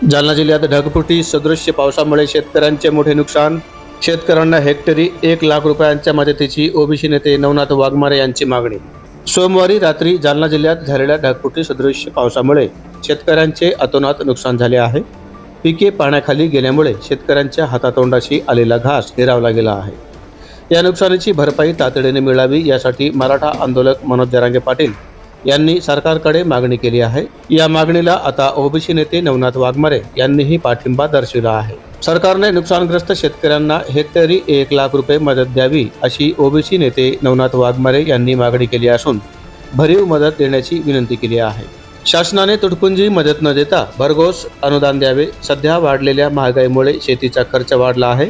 जालना जिल्ह्यात ढगफुटी सदृश्य पावसामुळे शेतकऱ्यांचे मोठे नुकसान. शेतकऱ्यांना हेक्टरी एक लाख रुपयांच्या मदतीची ओबीसी नेते नवनाथ वाघमारे यांची मागणी. सोमवारी रात्री जालना जिल्ह्यात झालेल्या ढगफुटी सदृश्य पावसामुळे शेतकऱ्यांचे अतोनात नुकसान झाले आहे. पिके पाण्याखाली गेल्यामुळे शेतकऱ्यांच्या हातातोंडाशी आलेला घास हिरावला गेला आहे. या नुकसानीची भरपाई तातडीने मिळावी यासाठी मराठा आंदोलक मनोज जरांगे पाटील यांनी सरकारकडे मागणी केली आहे. या मागणीला आता ओबीसी नेते नवनाथ वाघमारे यांनीही पाठिंबा दर्शविला आहे. सरकारने नुकसानग्रस्त शेतकऱ्यांना हेक्टरी एक लाख रुपये मदत द्यावी अशी ओबीसी नेते नवनाथ वाघमारे यांनी मागणी केली असून भरीव मदत देण्याची विनंती केली आहे. शासनाने तुटपुंजी मदत न देता भरघोस अनुदान द्यावे. सध्या वाढलेल्या महागाईमुळे शेतीचा खर्च वाढला आहे.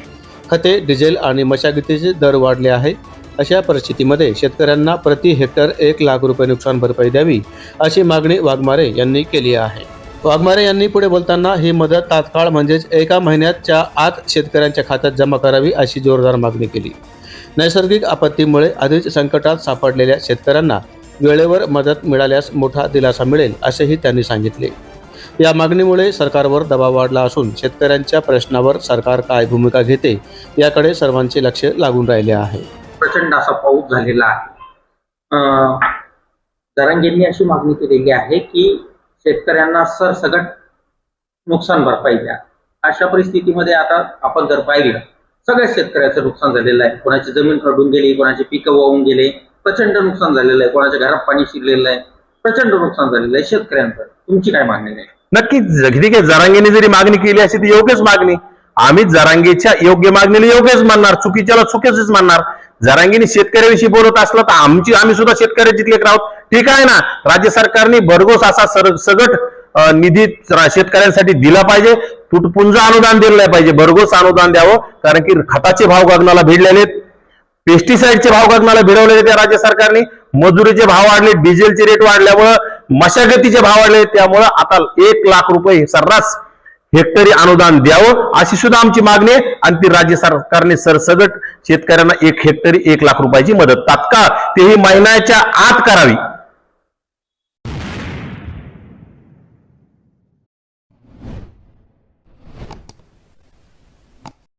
खते डिझेल आणि मशागतीचे दर वाढले आहे. अशा परिस्थितीमध्ये शेतकऱ्यांना प्रति हेक्टर एक लाख रुपये नुकसान भरपाई द्यावी अशी मागणी वाघमारे यांनी केली आहे. वाघमारे यांनी पुढे बोलताना ही मदत तात्काळ म्हणजेच एका महिन्याच्या आत शेतकऱ्यांच्या खात्यात जमा करावी अशी जोरदार मागणी केली. नैसर्गिक आपत्तीमुळे आधीच संकटात सापडलेल्या शेतकऱ्यांना वेळेवर मदत मिळाल्यास मोठा दिलासा मिळेल असेही त्यांनी सांगितले. या मागणीमुळे सरकारवर दबाव वाढला असून शेतकऱ्यांच्या प्रश्नावर सरकार काय भूमिका घेते याकडे सर्वांचे लक्ष लागून राहिले आहे. प्रचंड असा पाऊस झालेला आहे. अं, अशी मागणी केलेली आहे की शेतकऱ्यांना सरसगट नुकसान भरपाई द्या. अशा परिस्थितीमध्ये आता आपण जर पाहिलं सगळ्या शेतकऱ्याचं नुकसान झालेलं आहे. कोणाची जमीन खरडून गेली कोणाची पिकं वाहून गेले प्रचंड नुकसान झालेलं आहे. कोणाच्या घरात पाणी शिरलेलं आहे. प्रचंड नुकसान झालेलं आहे शेतकऱ्यांचं तुमची काय मागणी आहे? नक्कीच. ठीक आहे. जरांगेने जरी मागणी केली असेल ती योग्यच मागणी. आम्ही जरांगेच्या योग्य मागणीला योग्यच मानणार. चुकीच्याला चुकीच मानणार. जरांगीने शेतकऱ्याविषयी बोलत असलं तर आमची आम्ही सुद्धा शेतकऱ्याची लेकर आहोत ठीक आहे ना? राज्य सरकारने भरघोस असा सर सगट निधी शेतकऱ्यांसाठी दिला पाहिजे. तुटपुंज अनुदान दिलं नाही पाहिजे. भरघोस अनुदान द्यावं. कारण की खताचे भाव गगनाला भिडलेले आहेत. भाव गगनाला भिडवलेले त्या राज्य सरकारने. मजुरीचे भाव वाढले डिझेलचे रेट वाढल्यामुळं मशागतीचे भाव वाढले त्यामुळं आता एक लाख रुपये सर्रास हेक्टरी अनुदान द्यावं अशी सुद्धा आमची मागणी आहे. आणि ती राज्य सरकारने सरसगट शेतकऱ्यांना एक हेक्टरी एक लाख रुपयाची मदत. तात्काळ तेही महिन्याच्या आत करावी.